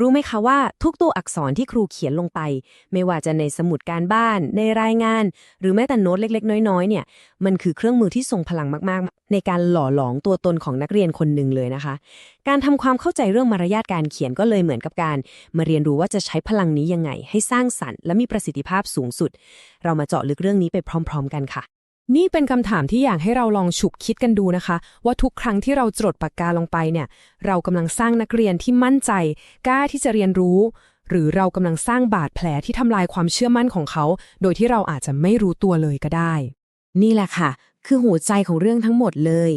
รู้ไหมคะว่าทุกตัวอักษรที่ครูเขียนลงไป ไม่ว่าจะในสมุดการบ้าน ในรายงาน หรือแม้แต่โน้ตเล็กๆ น้อยๆ เนี่ย มันคือเครื่องมือที่ทรงพลังมากๆ ในการหล่อหลอมตัวตนของนักเรียนคนหนึ่งเลยนะคะ การทำความเข้าใจเรื่องมารยาทการเขียนก็เลยเหมือนกับการ มาเรียนรู้ว่าจะใช้พลังนี้ยังไง ให้สร้างสรรค์และมีประสิทธิภาพสูงสุด เรามาเจาะลึกเรื่องนี้ไปพร้อม ๆ กันค่ะ นี่เป็นคำถามที่อยากให้เราลองฉุกคิดกันดูนะคะ ว่าทุกครั้งที่เราจดปากกาลงไปเนี่ย เรากำลังสร้างนักเรียนที่มั่นใจ กล้าที่จะเรียนรู้ หรือเรากำลังสร้างบาดแผลที่ทำลายความเชื่อมั่นของเขา โดยที่เราอาจจะไม่รู้ตัวเลยก็ได้ นี่แหละค่ะ คือหัวใจของเรื่องทั้งหมดเลย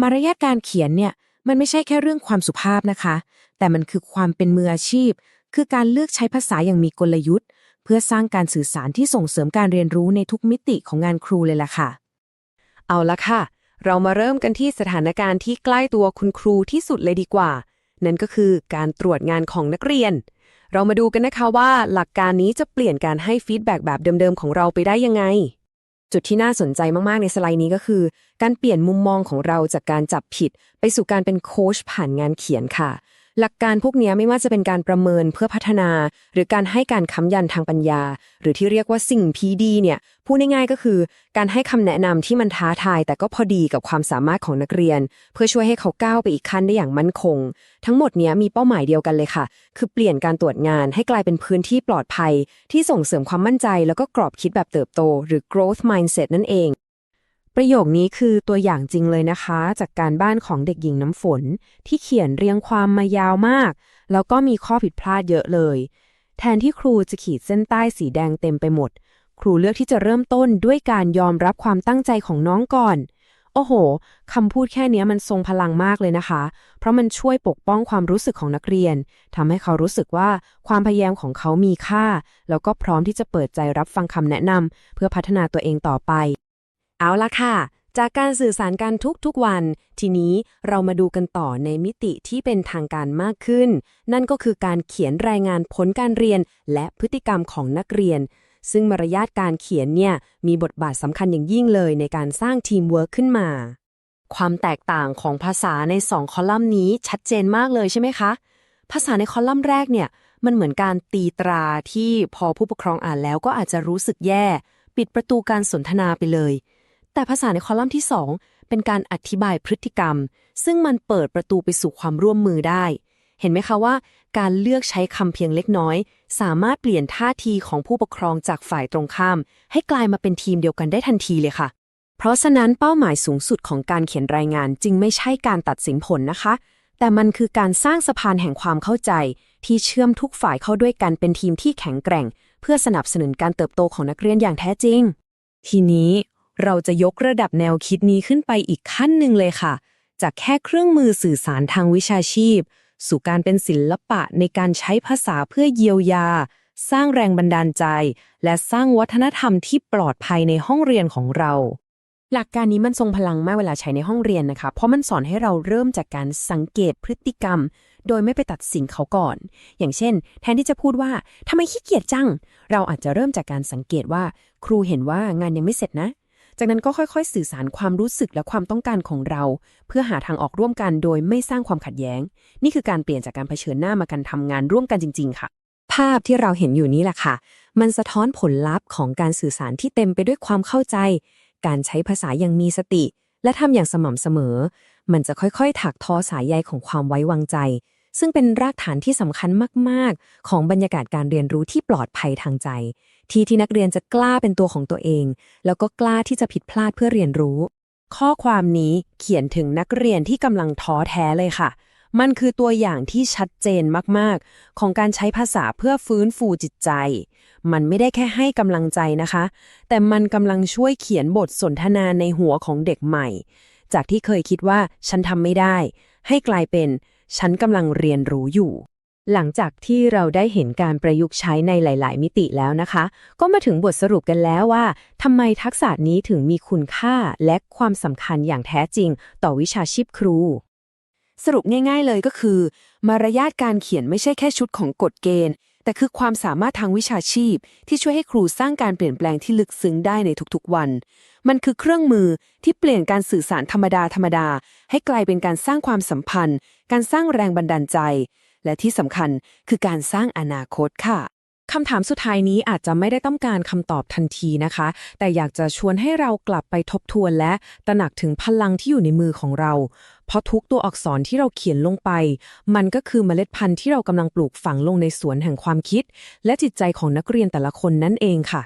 มารยาทการเขียนเนี่ยมันไม่ใช่แค่เรื่องความสุภาพนะคะ แต่มันคือความเป็นมืออาชีพ คือการเลือกใช้ภาษาอย่างมีกลยุทธ์ พื่อสร้างการสื่อสารที่ส่งเสริมการเรียนรู้ในทุกมิติของงานครูเลยล่ะค่ะ เอาละค่ะ เรามาเริ่มกันที่สถานการณ์ที่ใกล้ตัวคุณครูที่สุดเลยดีกว่า นั่นก็คือการตรวจงานของนักเรียน เรามาดูกันนะคะว่าหลักการนี้จะเปลี่ยนการให้ฟีดแบ็กแบบเดิมๆของเราไปได้ยังไง จุดที่น่าสนใจมากๆในสไลด์นี้ก็คือ การเปลี่ยนมุมมองของเราจากการจับผิด ไปสู่การเป็นโค้ชผ่านงานเขียนค่ะ หลักการพวกนี้ไม่ว่าจะเป็นการประเมินเพื่อพัฒนา หรือการให้การค้ำยันทางปัญญา หรือที่เรียกว่าสิ่ง PD เนี่ยพูดง่ายๆก็คือ การให้คำแนะนำที่มันท้าทาย แต่ก็พอดีกับความสามารถของนักเรียน เพื่อช่วยให้เขาก้าวไปอีกขั้นได้อย่างมั่นคง ทั้งหมดนี้มีเป้าหมายเดียวกันเลยค่ะ คือเปลี่ยนการตรวจงานให้กลายเป็นพื้นที่ปลอดภัย ที่ส่งเสริมความมั่นใจ แล้วก็กรอบคิดแบบเติบโต หรือ growth mindset นั่นเอง ประโยคนี้คือตัวอย่างจริงเลยนะคะ จากการบ้านของเด็กหญิงน้ำฝน ที่เขียนเรียงความมายาวมาก แล้วก็มีข้อผิดพลาดเยอะเลย แทนที่ครูจะขีดเส้นใต้สีแดงเต็มไปหมด ครูเลือกที่จะเริ่มต้นด้วยการยอมรับความตั้งใจของน้องก่อน โอ้โหคำพูดแค่เนี้ยมันทรงพลังมากเลยนะคะ เพราะมันช่วยปกป้องความรู้สึกของนักเรียนทำให้เขารู้สึกว่าความพยายามของเขามีค่า แล้วก็พร้อมที่จะเปิดใจรับฟังคำแนะนำเพื่อพัฒนาตัวเองต่อไป เอาละค่ะ จากการสื่อสารกันทุกๆวัน ทีนี้เรามาดูกันต่อในมิติที่เป็นทางการมากขึ้น นั่นก็คือการเขียนรายงานผลการเรียน และพฤติกรรมของนักเรียน ซึ่งมารยาทการเขียนเนี่ยมีบทบาทสำคัญอย่างยิ่งเลยในการสร้างทีมเวิร์คขึ้นมา ความแตกต่างของภาษาในสองคอลัมน์นี้ชัดเจนมากเลยใช่ไหมคะ ภาษาในคอลัมน์แรกเนี่ยมันเหมือนการตีตราที่พอผู้ปกครองอ่านแล้วก็อาจจะรู้สึกแย่ ปิดประตูการสนทนาไปเลย แต่ภาษาในคอลัมน์ที่ 2 เป็นการอธิบายพฤติกรรม ซึ่งมันเปิดประตูไปสู่ความร่วมมือได้ เห็นไหมคะว่า การเลือกใช้คำเพียงเล็กน้อย สามารถเปลี่ยนท่าทีของผู้ปกครองจากฝ่ายตรงข้าม ให้กลายมาเป็นทีมเดียวกันได้ทันทีเลยค่ะ เพราะฉะนั้นเป้าหมายสูงสุดของการเขียนรายงานจึงไม่ใช่การตัดสินผลนะคะ แต่มันคือการสร้างสะพานแห่งความเข้าใจ ที่เชื่อมทุกฝ่ายเข้าด้วยกันเป็นทีมที่แข็งแกร่ง เพื่อสนับสนุนการเติบโตของนักเรียนอย่างแท้จริง ทีนี้ เราจะยกระดับแนวคิดนี้ขึ้นไปอีกขั้นหนึ่งเลยค่ะ จากแค่เครื่องมือสื่อสารทางวิชาชีพ สู่การเป็นศิลปะในการใช้ภาษาเพื่อเยียวยา สร้างแรงบันดาลใจ และสร้างวัฒนธรรมที่ปลอดภัยในห้องเรียนของเรา หลักการนี้มันทรงพลังมากเวลาใช้ในห้องเรียนนะคะ เพราะมันสอนให้เราเริ่มจากการสังเกตพฤติกรรม โดยไม่ไปตัดสินเขาก่อน อย่างเช่น แทนที่จะพูดว่าทำไมขี้เกียจจัง เราอาจจะเริ่มจากการสังเกตว่า ครูเห็นว่างานยังไม่เสร็จนะ จากนั้นก็ค่อยๆ สื่อสารความรู้สึกและความต้องการของเรา เพื่อหาทางออกร่วมกันโดยไม่สร้างความขัดแย้ง นี่คือการเปลี่ยนจากการเผชิญหน้ามาการทำงานร่วมกันจริง ๆ ค่ะ ภาพที่เราเห็นอยู่นี้แหละค่ะ มันสะท้อนผลลัพธ์ของการสื่อสารที่เต็มไปด้วยความเข้าใจ การใช้ภาษาอย่างมีสติ และทำอย่างสม่ำเสมอ มันจะค่อยๆ ถักทอสายใยของความไว้วางใจ ซึ่งเป็นรากฐานที่สำคัญมาก ๆ ของบรรยากาศการเรียนรู้ที่ปลอดภัยทางใจ ที่ที่นักเรียนจะกล้าเป็นตัวของตัวเอง แล้วก็กล้าที่จะผิดพลาดเพื่อเรียนรู้ ข้อความนี้เขียนถึงนักเรียนที่กำลังท้อแท้เลยค่ะ มันคือตัวอย่างที่ชัดเจนมาก ๆ ของการใช้ภาษาเพื่อฟื้นฟูจิตใจ มันไม่ได้แค่ให้กำลังใจนะคะ แต่มันกำลังช่วยเขียนบทสนทนาในหัวของเด็กใหม่ จากที่เคยคิดว่าฉันทำไม่ได้ ให้กลายเป็น ฉันกำลังเรียนรู้อยู่ หลังจากที่เราได้เห็นการประยุกต์ใช้ในหลาย ๆ มิติแล้วนะคะ ก็มาถึงบทสรุปกันแล้วว่าทำไมทักษะนี้ถึงมีคุณค่าและความสำคัญอย่างแท้จริง ต่อวิชาชีพครู สรุปง่าย ๆ เลยก็คือ มารยาทการเขียนไม่ใช่แค่ชุดของกฎเกณฑ์ แต่คือความสามารถทางวิชาชีพ ที่ช่วยให้ครูสร้างการเปลี่ยนแปลงที่ลึกซึ้งได้ในทุกๆวัน มันคือเครื่องมือที่เปลี่ยนการสื่อสารธรรมดาธรรมดา ให้กลายเป็นการสร้างความสัมพันธ์ การสร้างแรงบันดาลใจ และที่สำคัญคือการสร้างอนาคตค่ะ คำถามสุดท้ายนี้อาจจะไม่ได้ต้องการคำตอบทันทีนะคะ แต่อยากจะชวนให้เรากลับไปทบทวนและตระหนักถึงพลังที่อยู่ในมือของเรา เพราะทุกตัวอักษรที่เราเขียนลงไป มันก็คือเมล็ดพันธุ์ที่เรากำลังปลูกฝังลงในสวนแห่งความคิด และจิตใจของนักเรียนแต่ละคนนั่นเองค่ะ